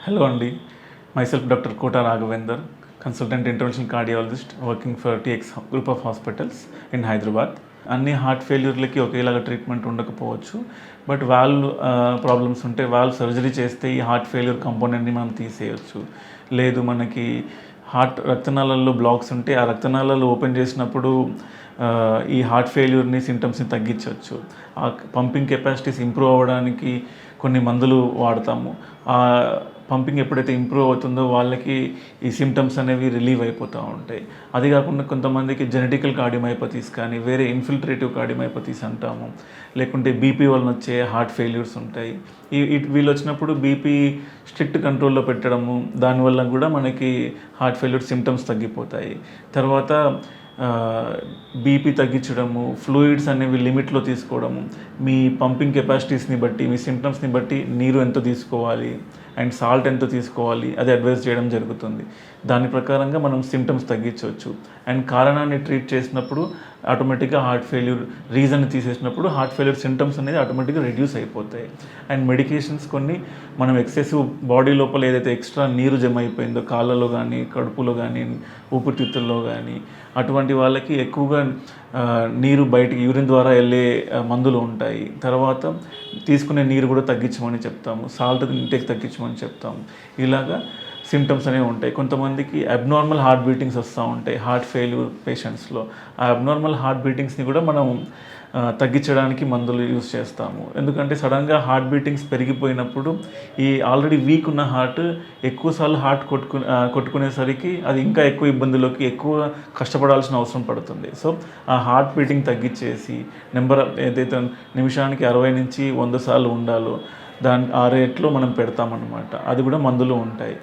Hello అండి myself doctor Kota Raghavender consultant intervention cardiologist working for TX group of hospitals in Hyderabad అన్ని heart ఫెయిల్యూర్లకి ఒకేలాగా treatment ఉండకపోవచ్చు but valve problems ఉంటే valve surgery చేస్తే ఈ హార్ట్ ఫెయిల్యూర్ కంపోనెంట్ని మనం తీసేయచ్చు. లేదు మనకి హార్ట్ రక్తనాళాల్లో బ్లాక్స్ ఉంటే ఆ రక్తనాళాలు ఓపెన్ చేసినప్పుడు uh, ఈ హార్ట్ ఫెయిల్యూర్ని సిమ్టమ్స్ని తగ్గించవచ్చు ఆ పంపింగ్ కెపాసిటీస్ ఇంప్రూవ్ అవ్వడానికి కొన్ని మందులు వాడతాము. ఆ పంపింగ్ ఎప్పుడైతే ఇంప్రూవ్ అవుతుందో వాళ్ళకి ఈ సిమ్టమ్స్ అనేవి రిలీవ్ అయిపోతూ ఉంటాయి. అది కాకుండా కొంతమందికి జెనెటికల్ కార్డియోమైపతీస్ కానీ వేరే ఇన్ఫిల్ట్రేటివ్ కార్డియోమైపతీస్ అంటాము. లేకుంటే బీపీ వలన వచ్చే హార్ట్ ఫెయిల్యూర్స్ ఉంటాయి. ఈ ఈ- వీళ్ళు వచ్చినప్పుడు బీపీ స్ట్రిక్ట్ కంట్రోల్లో పెట్టడము దానివల్ల కూడా మనకి హార్ట్ ఫెయిల్యూర్ సిమ్టమ్స్ తగ్గిపోతాయి. తర్వాత బీపీ తగ్గించడము ఫ్లూయిడ్స్ అనేవి లిమిట్లో తీసుకోవడము మీ పంపింగ్ కెపాసిటీస్ని బట్టి మీ సిమ్టమ్స్ని బట్టి నీరు ఎంత తీసుకోవాలి అండ్ సాల్ట్ ఎంత తీసుకోవాలి అది అడ్వైస్ చేయడం జరుగుతుంది. దాని ప్రకారంగా మనం సిమ్టమ్స్ తగ్గించవచ్చు. అండ్ కారణాన్ని ట్రీట్ చేసినప్పుడు ఆటోమేటిక్గా హార్ట్ ఫెయిల్యూర్ రీజన్ తీసేసినప్పుడు హార్ట్ ఫెయిల్యూర్ సిమ్టమ్స్ అనేది ఆటోమేటిక్గా రెడ్యూస్ అయిపోతాయి. అండ్ మెడికేషన్స్ కొన్ని మనం ఎక్సెసివ్ బాడీ లోపల ఏదైతే ఎక్స్ట్రా నీరు జమ అయిపోయిందో కాళ్ళలో కానీ కడుపులో కానీ ఊపిరితిత్తుల్లో కానీ అటువంటి వాళ్ళకి ఎక్కువగా నీరు బయటికి యూరిన్ ద్వారా వెళ్ళే మందులు ఉంటాయి. తర్వాత తీసుకునే నీరు కూడా తగ్గించమని చెప్తాము. సాల్ట్ ఇంటేక్ తగ్గించమని చెప్తాము. ఇలాగా సిమ్టమ్స్ అనేవి ఉంటాయి. కొంతమందికి అబ్నార్మల్ హార్ట్ బీటింగ్స్ వస్తూ ఉంటాయి హార్ట్ ఫెయిల్యూర్ పేషెంట్స్లో ఆ అబ్నార్మల్ హార్ట్ బీటింగ్స్ని కూడా మనం తగ్గించడానికి మందులు యూజ్ చేస్తాము. ఎందుకంటే సడన్గా హార్ట్ బీటింగ్స్ పెరిగిపోయినప్పుడు ఈ ఆల్రెడీ వీక్ ఉన్న హార్ట్ ఎక్కువసార్లు హార్ట్ కొట్టుకు కొట్టుకునేసరికి అది ఇంకా ఎక్కువ ఇబ్బందులోకి ఎక్కువ కష్టపడాల్సిన అవసరం పడుతుంది. సో ఆ హార్ట్ బీటింగ్ తగ్గించేసి నెంబర్ ఏదైతే నిమిషానికి అరవై నుంచి వంద సార్లు ఉండాలో దాని ఆ రేట్లో మనం పెడతామన్నమాట. అది కూడా మందులు ఉంటాయి.